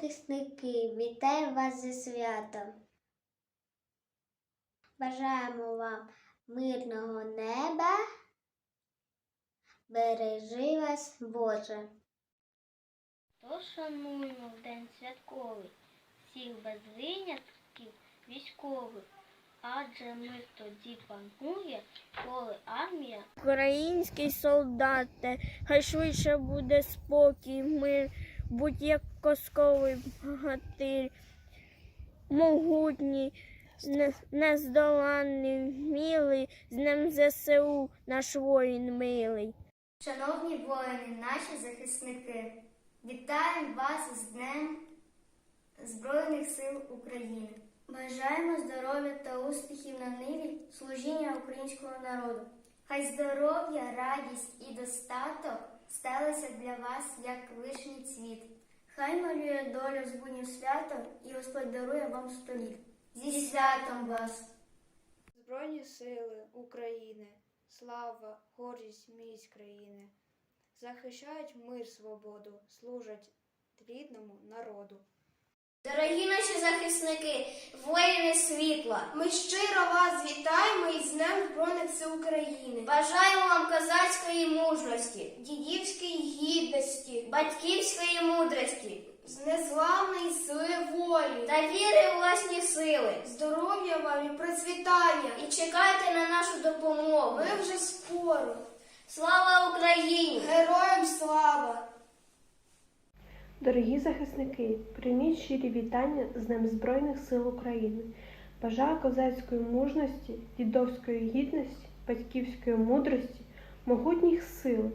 захисники, вітаю вас зі святом. Бажаємо вам мирного неба. Бережи вас, Боже. То шануємо в день святковий всіх без винятків військових, адже мир тоді панує, коли армія Український солдате, хай швидше буде спокій, мир, будь як косковий богатир, могутній, не- нездоланний, вмілий, з ним ЗСУ наш воїн милий. Шановні воїни, наші захисники, вітаємо вас з Днем Збройних сил України. Бажаємо здоров'я та успіхів на ниві служіння українського народу. Хай здоров'я, радість і достаток сталися для вас як вишній цвіт. Хай малює долю з буднім святом і Господь дарує вам століт. Зі святом вас! Збройні сили України, слава, гордість міць країни, захищають мир, свободу, служать рідному народу. Дорогі наші захисники, воїни світла, Ми щиро вас вітаємо із Днем Збройних сил України, бажаємо вам козацької мужності, дідівської гідності, батьківської мудрості з незламної сили волі, та віри у власні сили. здоров'я вам і процвітання. І чекайте на нашу допомогу. Ми вже скоро. Слава Україні! Героям! Дорогі захисники, прийміть щирі вітання з Днем Збройних сил України. Бажаю козацької мужності, дідовської гідності, батьківської мудрості, могутніх сил,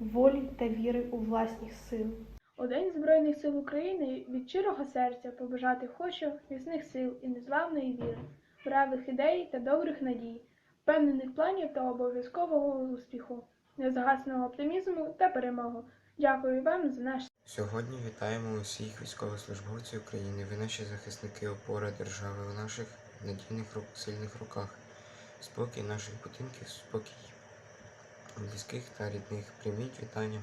волі та віри у власні сили. У День Збройних сил України від щирого серця побажати хочу міцних сил і незламної віри, правих ідей та добрих надій, впевнених планів та обов'язкового успіху, незагасного оптимізму та перемогу. Дякую вам за наш Сьогодні вітаємо усіх військовослужбовців України. Ви наші захисники опора держави в наших надійних сильних руках. Спокій наших будинків, спокій близьких та рідних. Прийміть вітання.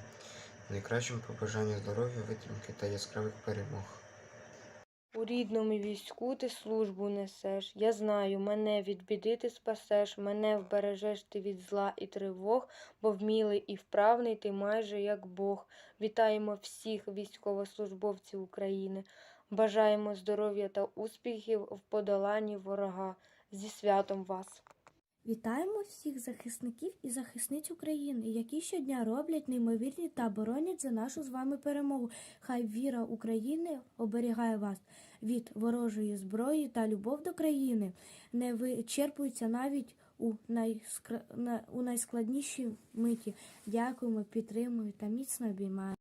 Найкращим побажання здоров'я, витримки та яскравих перемог. У рідному війську ти службу несеш. Я знаю, мене від біди ти спасеш, мене вбережеш ти від зла і тривог, бо вмілий і вправний ти майже як Бог. Вітаємо всіх військовослужбовців України. Бажаємо здоров'я та успіхів в подоланні ворога. Зі святом вас! Вітаємо всіх захисників і захисниць України, які щодня роблять неймовірні та боронять за нашу з вами перемогу. Хай віра України оберігає вас від ворожої зброї та любов до країни не вичерпується навіть у, найскра... на- у найскладнішій миті. Дякуємо, підтримуємо та міцно обіймаємо.